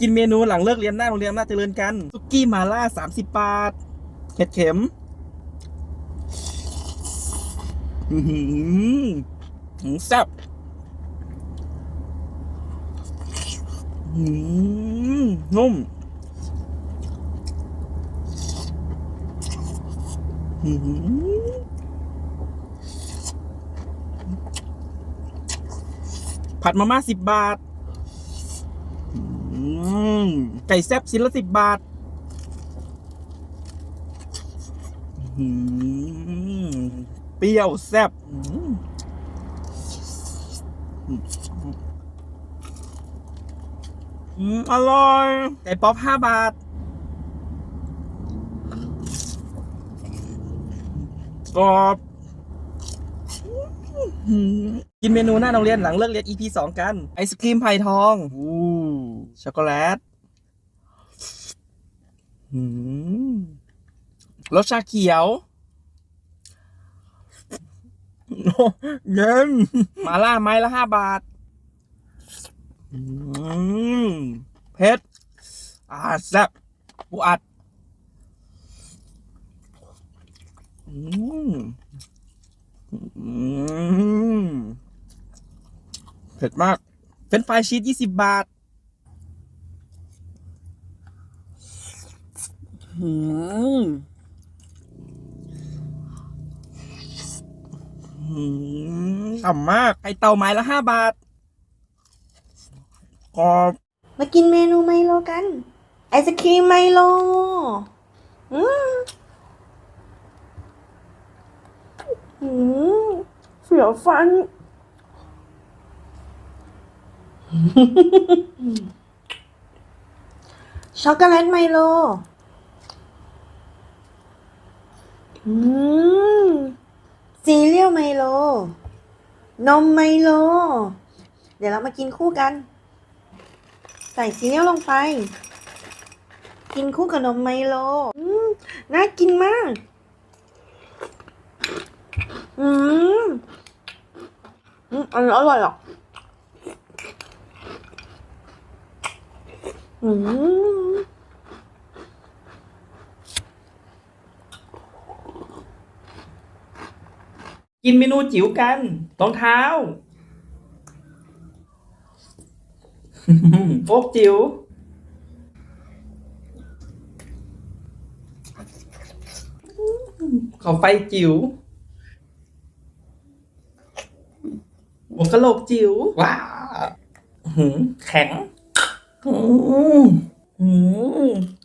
กินเมนูหลังเลิกเรียนหน้าโรงเรียนอำนาจเจริญกันซุกี้มาล่าสามสิบบาทเห็ดเข็มอือหือหือแซ่บอืมนุ่มอืมผัดมาม่าสิบบาท ไก่แซ่บชิ้นละสิบบาทเปรี้ยวแซ่บอร่อยไก่ป๊อปห้าบาท กรอบ กินเมนูหน้าโรงเรียนหลังเลิกเรียน EP สองกัน ไอศครีมไผ่ทองอู้ช็อกโกแลตอืมรสชาเขียวโอ้เย็นมาล่าไม้ละห้าบาทอืมเผ็ดอ่าแซ่บปูอัดอืมอืม เผ็ดมาก เป็นไฟรายชีสยี่สิบบาทอืมอืมฉ่ำมากไข่เตาไม้ละห้าบาทกรอบมากินเมนูไมโลกัน ไอศครีมไมโล อืมอืมเสียวฟัน ช็อกโกแลตไมโล อืมซีเรียลไมโล นมไมโล เดี๋ยวเรามากินคู่กัน ใส่ซีเรียลลงไป กินคู่กับนมไมโล อืมน่ากินมาก อืม อืมอันนี้อร่อยอะ อืมกินเมนูจิ๋วกันรองเท้าโฟกจิ๋วเขาไฟจิ๋วหัวกะโหลกจิ๋วว้าวหืมแข็ง อืมอืม